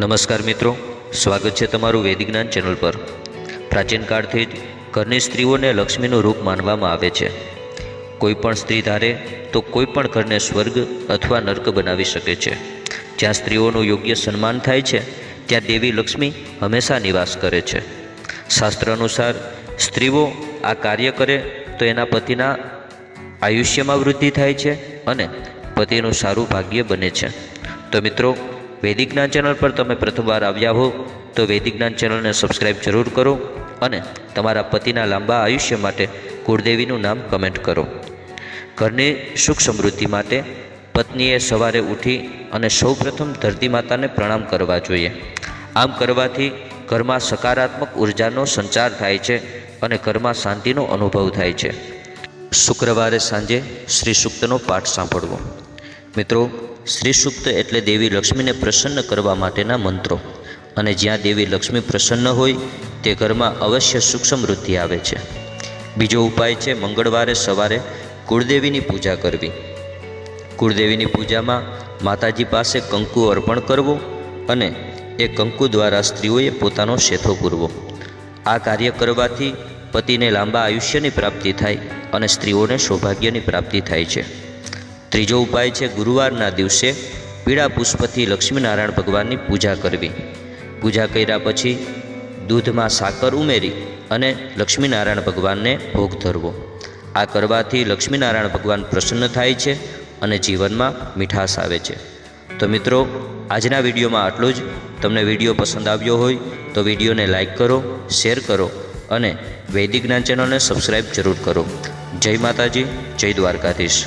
નમસ્કાર મિત્રો, સ્વાગત છે તમારું વૈદિક જ્ઞાન ચેનલ પર. પ્રાચીન કાળથી જ ઘરની સ્ત્રીઓને લક્ષ્મીનું રૂપ માનવામાં આવે છે. કોઈ પણ સ્ત્રી ધારે તો કોઈ પણ ઘરને સ્વર્ગ અથવા નર્ક બનાવી શકે છે. જ્યાં સ્ત્રીઓનું યોગ્ય સન્માન થાય છે, ત્યાં દેવી લક્ષ્મી હંમેશા નિવાસ કરે છે. શાસ્ત્ર અનુસાર, સ્ત્રીઓ આ કાર્ય કરે તો એના પતિના આયુષ્યમાં વૃદ્ધિ થાય છે અને પતિનું સારું ભાગ્ય બને છે. તો મિત્રો વૈદિક જ્ઞાન ચેનલ પર તમે પ્રથમવાર આવ્યા હો, તો વૈદિક જ્ઞાન ચેનલને સબસ્ક્રાઈબ જરૂર કરો અને તમારા પતિના લાંબા આયુષ્ય માટે કુળદેવીનું નામ કમેન્ટ કરો. ઘરની સુખ સમૃદ્ધિ માટે પત્નીએ સવારે ઉઠી અને સૌપ્રથમ ધરતી માતાને પ્રણામ કરવા જોઈએ. આમ કરવાથી ઘરમાં સકારાત્મક ઉર્જાનો સંચાર થાય છે અને ઘરમાં શાંતિનો અનુભવ થાય છે. શુક્રવારે સાંજે શ્રી સૂક્તનો પાઠ સાંભળવો. મિત્રો શ્રી સૂક્ત એટલે દેવી લક્ષ્મીને પ્રસન્ન કરવા માટેના મંત્રો. અને જ્યાં દેવી લક્ષ્મી પ્રસન્ન હોય, તે ઘરમાં અવશ્ય સુખ સમૃદ્ધિ આવે છે. બીજો ઉપાય છે મંગળવારે સવારે કુળદેવીની પૂજા કરવી. કુળદેવીની પૂજામાં માતાજી પાસે કંકુ અર્પણ કરવું અને એ કંકુ દ્વારા સ્ત્રીઓએ પોતાનો શેથો પૂરવો. આ કાર્ય કરવાથી પતિને લાંબા આયુષ્યની પ્રાપ્તિ થાય અને સ્ત્રીઓને સૌભાગ્યની પ્રાપ્તિ થાય છે. ત્રીજો ઉપાય છે ગુરુવારના દિવસે પીળા પુષ્પથી લક્ષ્મીનારાયણ ભગવાનની પૂજા કરવી. પૂજા કર્યા પછી દૂધમાં સાકર ઉમેરી અને લક્ષ્મીનારાયણ ભગવાનને ભોગ ધરવો. આ કરવાથી લક્ષ્મીનારાયણ ભગવાન પ્રસન્ન થાય છે અને જીવનમાં મીઠાશ આવે છે. તો મિત્રો, આજના વિડીયોમાં આટલું જ. તમને વીડિયો પસંદ આવ્યો હોય તો વિડીયોને લાઇક કરો, શેર કરો અને વૈદિક જ્ઞાન ચેનલને સબસ્ક્રાઈબ જરૂર કરો. જય માતાજી, જય દ્વારકાધીશ.